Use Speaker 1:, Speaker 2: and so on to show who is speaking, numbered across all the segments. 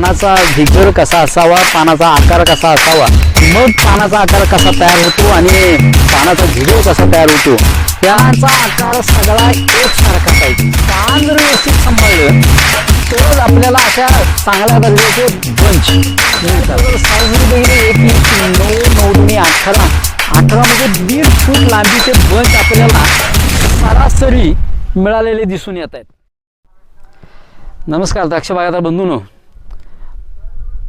Speaker 1: पानाचा भिगर कसा असावा पानाचा आकार कसा असावा मग पानाचा आकार कसा तयार होतो आणि पानाचा झिगर कसा तयार होतो त्याचा आकार सगळा एकसारखा पाहिजे. पान जर व्यवस्थित सांभाळलं तरच आपल्याला अशा चांगल्या दर्जाचे बंच. एक इंच नऊ नऊ दुनी अठरा अठरा म्हणजे दीड फूट लांबीचे बंच आपल्याला सरासरी मिळालेले दिसून येत आहेत. नमस्कार द्राक्ष बागायता बंधूनो.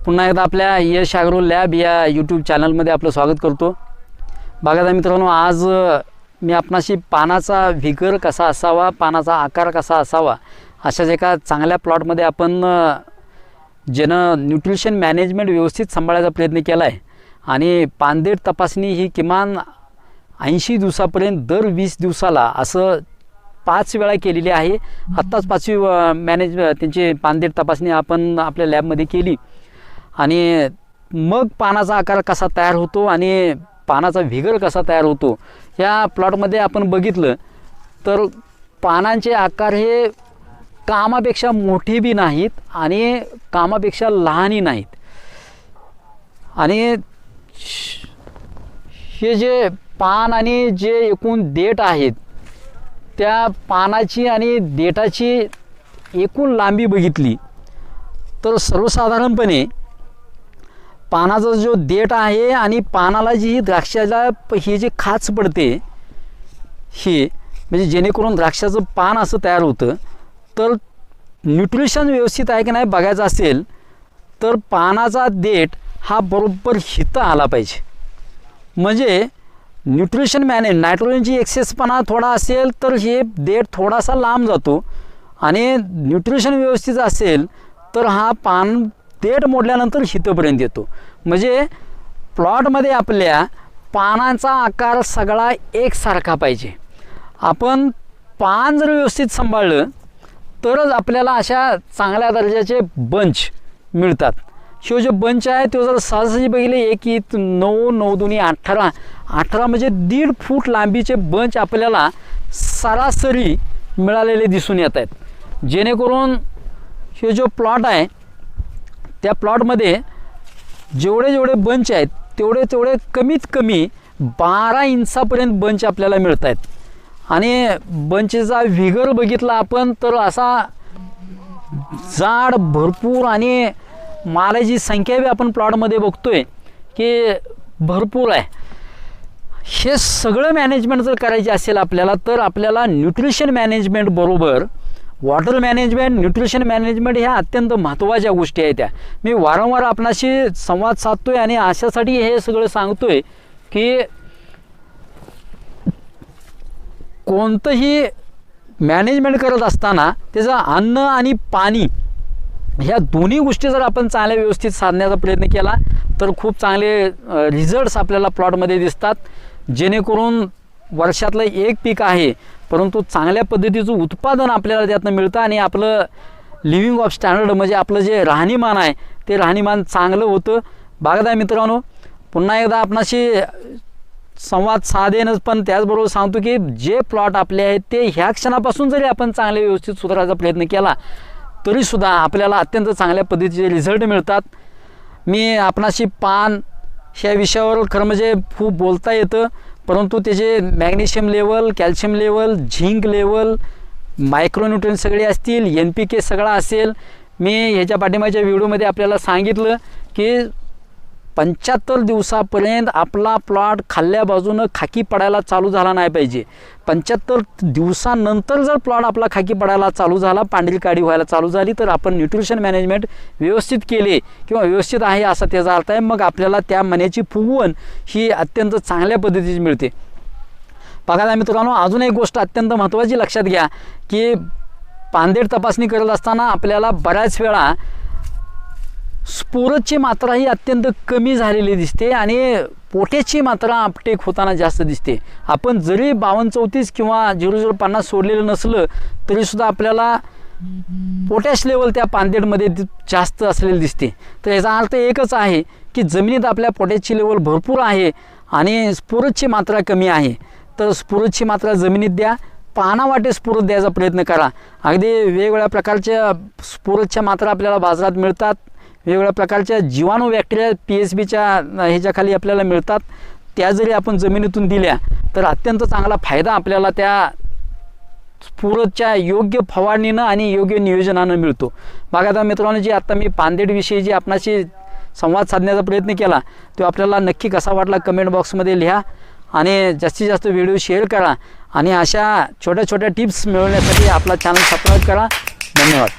Speaker 1: पुन्हा एकदा आपल्या यश आग्रो लॅब या यूट्यूब चॅनलमध्ये आपलं स्वागत करतो. बघायचा मित्रांनो आज मी आपणाशी पानाचा व्हिगर कसा असावा पानाचा आकार कसा असावा अशाच एका चांगल्या प्लॉटमध्ये आपण अ, ज्यानं न्यूट्रिशन मॅनेजमेंट व्यवस्थित सांभाळायचा प्रयत्न केला आहे आणि पानदेट तपासणी ही किमान ऐंशी दिवसापर्यंत दर वीस दिवसाला असं पाच वेळा केलेली आहे. आत्ताच पाचवी मॅनेज त्यांची पानदेट तपासणी आपण आपल्या लॅबमध्ये केली. आणि मग पानाचा आकार कसा तयार होतो आणि पानाचा व्हिगर कसा तयार होतो या प्लॉटमध्ये आपण बघितलं तर पानांचे आकार हे कामापेक्षा मोठे बी नाहीत आणि कामापेक्षा लहानही नाहीत. आणि हे जे पान आणि जे एकूण देठ आहेत त्या पानाची आणि देठाची एकूण लांबी बघितली तर सर्वसाधारणपणे पानाचा जो देठ आहे आणि पानाला जी ही द्राक्षाला प- ही जी खाच पडते ही म्हणजे जेणेकरून द्राक्षाचं पान असं तयार होतं तर न्यूट्रिशन व्यवस्थित आहे की नाही बघायचं असेल तर पानाचा देठ हा बरोबर हित आला पाहिजे. म्हणजे न्यूट्रिशन मॅनेज नायट्रोजनची एक्सेसपणा थोडा असेल तर हे देठ थोडासा लांब जातो. आणि न्यूट्रिशन व्यवस्थित असेल तर हा पान देठ मोडल्यानंतर हितपर्यंत येतो. म्हणजे प्लॉटमध्ये आपल्या पानांचा आकार सगळा एकसारखा पाहिजे. आपण पान जर व्यवस्थित सांभाळलं तरच आपल्याला अशा चांगल्या दर्जाचे बंच मिळतात. शिव जे बंच आहे तो जर सहजासहजी बघितले एक इत नऊ नऊ दोन्ही अठरा अठरा म्हणजे दीड फूट लांबीचे बंच आपल्याला सरासरी मिळालेले दिसून येत आहेत. जेणेकरून हे जो प्लॉट आहे त्या प्लॉटमध्ये जेवढे जेवढे बंच आहेत तेवढे तेवढे कमीत कमी बारा इंचापर्यंत बंच आपल्याला मिळत आहेत आणि बंचचा व्हिगर बघितला आपण तर असा जाड भरपूर आणि मालाची संख्या बी आपण प्लॉटमध्ये बघतोय की भरपूर आहे. हे सगळं मॅनेजमेंट जर करायचे असेल आपल्याला तर आपल्याला न्यूट्रिशन मॅनेजमेंट बरोबर वॉटर मॅनेजमेंट न्यूट्रिशन मॅनेजमेंट ह्या अत्यंत महत्त्वाच्या गोष्टी आहेत त्या. मी वारंवार आपणाशी संवाद साधतोय आणि अशासाठी हे सगळं सांगतोय की कोणतंही मॅनेजमेंट करत असताना त्याचं अन्न आणि पाणी ह्या दोन्ही गोष्टी जर आपण चांगल्या व्यवस्थित साधण्याचा प्रयत्न केला तर खूप चांगले रिझल्ट्स आपल्याला प्लॉटमध्ये दिसतात. जेणेकरून वर्षातलं एक पीक आहे परंतु चांगल्या पद्धतीचं उत्पादन आपल्याला त्यातनं मिळतं आणि आपलं लिव्हिंग ऑफ स्टँडर्ड म्हणजे आपलं जे राहणीमान आहे ते राहणीमान चांगलं होतं. बागदा मित्रांनो पुन्हा एकदा आपणाशी संवाद साधेनच पण त्याचबरोबर सांगतो की जे प्लॉट आपले आहेत ते ह्या क्षणापासून जरी आपण चांगले व्यवस्थित सुधारायचा प्रयत्न केला तरीसुद्धा आपल्याला अत्यंत चांगल्या पद्धतीचे रिझल्ट मिळतात. मी आपणाशी पान ह्या विषयावर खरं म्हणजे खूप बोलता येतं. परंतु त्याचे magnesium level calcium level zinc level micronutrient सगळे असतील एन पी के सगळा असेल मी ह्याच्या पाठिंबाच्या व्हिडिओमध्ये आपल्याला सांगितलं की पंच्याहत्तर दिवसापर्यंत आपला प्लॉट खाल्ल्या बाजूनं खाकी पडायला चालू झाला नाही पाहिजे. पंच्याहत्तर दिवसानंतर जर प्लॉट आपला खाकी पडायला चालू झाला पांढरी काडी व्हायला चालू झाली तर आपण न्यूट्रिशन मॅनेजमेंट व्यवस्थित केले किंवा व्यवस्थित आहे असा त्याचा अर्थ आहे मग आपल्याला त्या मण्याची फुगवण ही अत्यंत चांगल्या पद्धतीची मिळते. बघा मित्रांनो अजून एक गोष्ट अत्यंत महत्त्वाची लक्षात घ्या की पांदेड तपासणी करत असताना आपल्याला बऱ्याच वेळा स्पोरजची मात्रा ही अत्यंत कमी झालेली दिसते आणि पोट्याची मात्रा अपटेक होताना जास्त दिसते. आपण जरी बावन्न चौतीस किंवा झिरो झिरो पन्नास सोडलेलं नसलं तरीसुद्धा आपल्याला पोटॅश लेवल त्या पांदेडमध्ये जास्त असलेली दिसते. तर याचा अर्थ एकच आहे की जमिनीत आपल्या पोटॅशची लेवल भरपूर आहे आणि स्फुरदची मात्रा कमी आहे. तर स्फुरदची मात्रा जमिनीत द्या पानावाटे स्फुरत द्यायचा प्रयत्न करा. अगदी वेगवेगळ्या प्रकारच्या स्फुरदच्या मात्रा आपल्याला बाजारात मिळतात. वेगवेगळ्या प्रकारच्या जीवाणू बॅक्टेरिया पी एच बीच्या ह्याच्याखाली आपल्याला मिळतात. त्या जरी आपण जमिनीतून दिल्या तर अत्यंत चांगला फायदा आपल्याला त्या पूरच्या योग्य फवारणीनं आणि योग्य नियोजनानं मिळतो. बागायतदार मित्रांनो जी आता मी पानदेडविषयी जी आपणाशी संवाद साधण्याचा प्रयत्न केला तो आपल्याला नक्की कसा वाटला कमेंट बॉक्समध्ये लिहा आणि जास्तीत जास्त व्हिडिओ शेअर करा आणि अशा छोट्या छोट्या टिप्स मिळवण्यासाठी आपला चॅनल सबस्क्राईब करा. धन्यवाद.